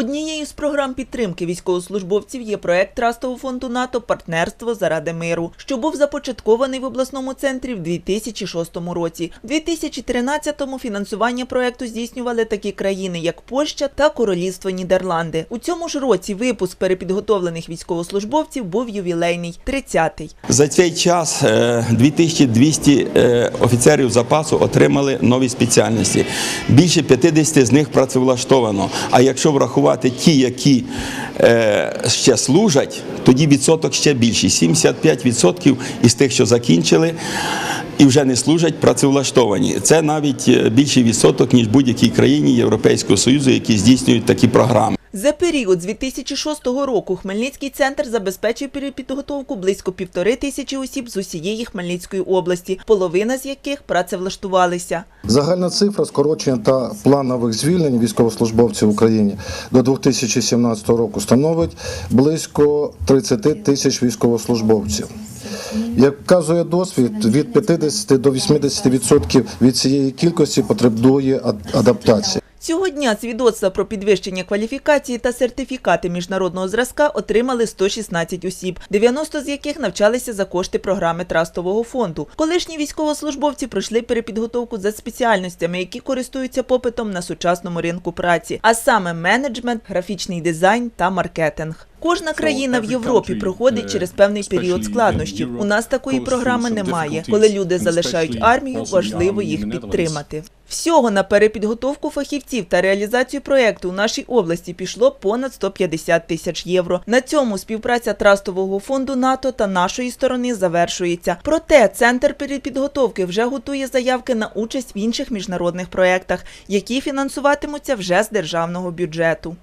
Однією з програм підтримки військовослужбовців є проект Трастового фонду НАТО Партнерство заради миру, що був започаткований в обласному центрі в 2006 році. В 2013-му фінансування проекту здійснювали такі країни, як Польща та Королівство Нідерланди. У цьому ж році випуск перепідготовлених військовослужбовців був ювілейний 30-й. За цей час е, 2200 е, офіцерів запасу отримали нові спеціальності. Більше 50 з них працевлаштовано. А якщо врахувати ті, які е, ще служать, тоді відсоток ще більший. 75% із тих, що закінчили і вже не служать, працевлаштовані. Це навіть е, більший відсоток, ніж будь-якій країні Європейського Союзу, які здійснюють такі програми. За період з 2006 року Хмельницький центр забезпечив перепідготовку близько півтори тисячі осіб з усієї Хмельницької області, половина з яких працевлаштувалися. Загальна цифра скорочення та планових звільнень військовослужбовців в Україні до 2017 року становить близько 30 тисяч військовослужбовців. Як вказує досвід, від 50 до 80% від цієї кількості потребує ад- адаптації. Цього дня свідоцтва про підвищення кваліфікації та сертифікати міжнародного зразка отримали 116 осіб, 90 з яких навчалися за кошти програми Трастового фонду. Колишні військовослужбовці пройшли перепідготовку за спеціальностями, які користуються попитом на сучасному ринку праці, а саме менеджмент, графічний дизайн та маркетинг. Кожна країна в Європі проходить через певний період складнощів. У нас такої програми немає. Коли люди залишають армію, важливо їх підтримати. Всього на перепідготовку фахівців та реалізацію проєкту у нашій області пішло понад 150 тисяч євро. На цьому співпраця Трастового фонду НАТО та нашої сторони завершується. Проте центр перепідготовки вже готує заявки на участь в інших міжнародних проєктах, які фінансуватимуться вже з державного бюджету.